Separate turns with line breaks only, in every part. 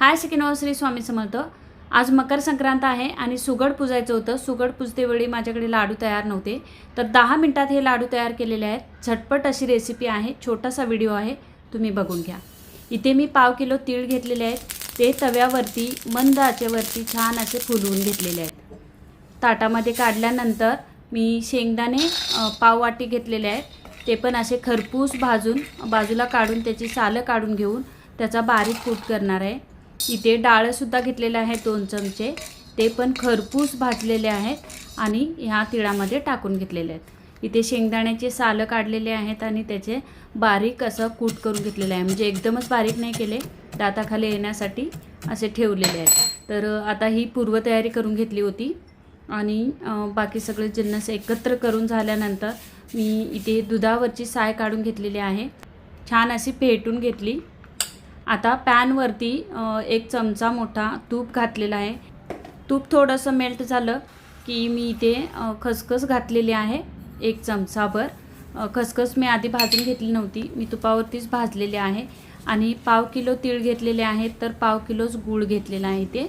हाय सिकिनो श्री स्वामी समर्थ. आज मकर संक्रांत आहे आणि सुगड पुजायचं होतं. सुगड पुजतेवेळी माझ्याकडे लाडू तयार नव्हते. तर दहा मिनटात हे लाडू तयार केलेले आहेत. झटपट अशी रेसिपी आहे. छोटासा व्हिडिओ आहे. तुम्ही बघून घ्या. इथे मी पाव किलो तीळ घेतलेले आहेत. ते तव्यावरती मंद आचेवरती छान असे फुलवून घेतलेले आहेत. ताटामध्ये काढल्यानंतर मी शेंगदाणे पाववाटी घेतलेले आहेत. ते पण असे खरपूस भाजून बाजूला काढून त्याची सालं काढून घेऊन त्याचा बारीक कूट करणार आहे. इथे डाळंसुद्धा घेतलेले आहेत दोन चमचे. ते पण खरपूस भाजलेले आहेत आणि ह्या तिळामध्ये टाकून घेतलेले आहेत. इथे शेंगदाण्याचे सालं काढलेले आहेत आणि त्याचे बारीक असं कूट करून घेतलेलं आहे. म्हणजे एकदमच बारीक नाही केले दाताखाली येण्यासाठी असे ठेवलेले आहेत. तर आता ही पूर्वतयारी करून घेतली होती आणि बाकी सगळे जिन्नस एकत्र करून झाल्यानंतर मी इथे दुधावरची साय काढून घेतलेली आहे. छान अशी पेटून घेतली. आता पॅनवरती एक चमचा मोठा तूप घातलेला आहे. तूप थोडंसं मेल्ट झालं की मी इथे खसखस घातलेली आहे एक चमचाभर. खसखस मी आधी भाजून घेतली नव्हती मी तुपावरतीच भाजलेली आहे. आणि पाव किलो तीळ घेतलेले आहेत तर पाव किलोच गूळ घेतलेला आहे ते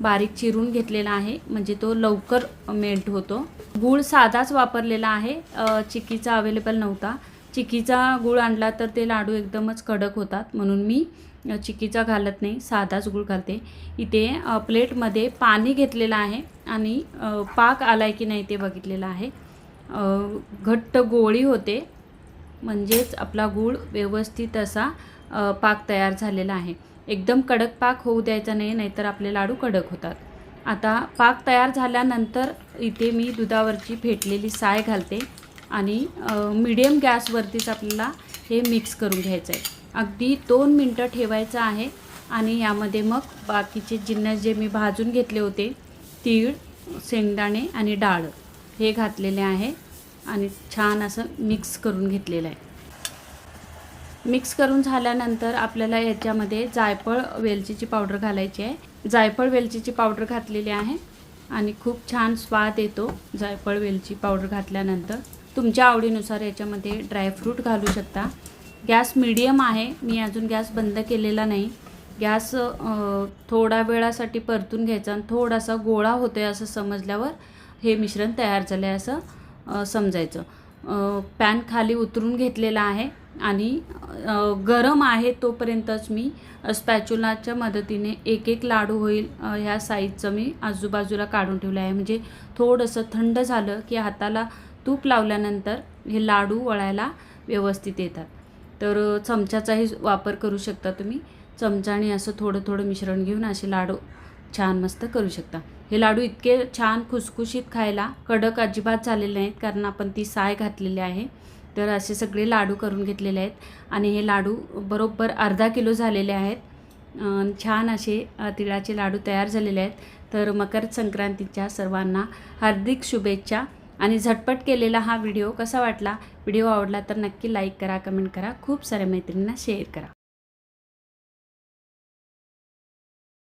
बारीक चिरून घेतलेला आहे म्हणजे तो लवकर मेल्ट होतो. गूळ साधाच वापरलेला आहे चिकीचा चिक्कीचा अवेलेबल नव्हता. चिकीचा गूळ आणला तर ते लाडू एकदमच कडक होतात. म्हणून मी चिकीचा घालत नाही साधाच गूळ घालते. इथे प्लेटमध्ये पाणी घेतलेलं आहे आणि पाक आला आहे की नाही ते बघितलेलं आहे. घट्ट गोळी होते. म्हणजेच आपला गूळ व्यवस्थित असा पाक तयार झालेला आहे. एकदम कडक पाक होऊ द्यायचा नाही नाहीतर आपले लाडू कडक होतात. आता पाक तयार झाल्यानंतर इथे मी दुधावरची फेटलेली साय घालते. आणि मिडियम गॅसवरतीच आपल्याला हे मिक्स करून घ्यायचं आहे अगदी दोन मिनटं ठेवायचं आहे आणि यामध्ये मग बाकीचे जिन्नस जे मी भाजून घेतले होते तीळ शेंगदाणे आणि डाळ हे घातलेले आहे आणि छान असं मिक्स करून घेतलेलं आहे. मिक्स करून झाल्यानंतर आपल्याला याच्यामध्ये जायफळ वेलचीची पावडर घालायची आहे. जायफळ वेलचीची पावडर घातलेली आहे आणि खूप छान स्वाद येतो जायफळ वेलची पावडर घातल्यानंतर. तुमच्या आवडीनुसार याच्यामध्ये ड्रायफ्रूट घालू शकता. गॅस मीडियम आहे. मी अजून गॅस बंद केलेला नाही. गॅस थोडा वेळासाठी परतून घ्यायचा आणि थोडासा गोळा होतो आहे असं समजल्यावर हे मिश्रण तयार झालं आहे असं समजायचं. पॅन खाली उतरून घेतलेला आहे आणि गरम आहे तोपर्यंतच मी स्पॅच्युलाच्या मदतीने एक एक लाडू होईल ह्या साईजचं मी आजूबाजूला काढून ठेवलं आहे म्हणजे थोडंसं थंड झालं की हाताला तूप लावल्यानंतर हे लाडू वळायला व्यवस्थित येतात. तर चमच्याचाही वापर करू शकता तुम्ही. चमच्याने असं थोडं थोडं मिश्रण घेऊन असे लाडू छान मस्त करू शकता. हे लाडू इतके छान खुसखुशीत खायला कडक अजिबात झालेले नाहीत कारण आपण ती साय घातलेली आहे. तर असे सगळे लाडू करून घेतलेले आहेत. आणि हे लाडू बरोबर अर्धा किलो झालेले आहेत. छान असे तिळाचे लाडू तयार झालेले आहेत. तर मकर संक्रांतीच्या सर्वांना हार्दिक शुभेच्छा. आणि झटपट केलेला हा व्हिडिओ कसा वाटला? व्हिडिओ आवडला तर नक्की लाईक करा कमेंट करा. खूप साऱ्या मैत्रिणींना शेअर करा.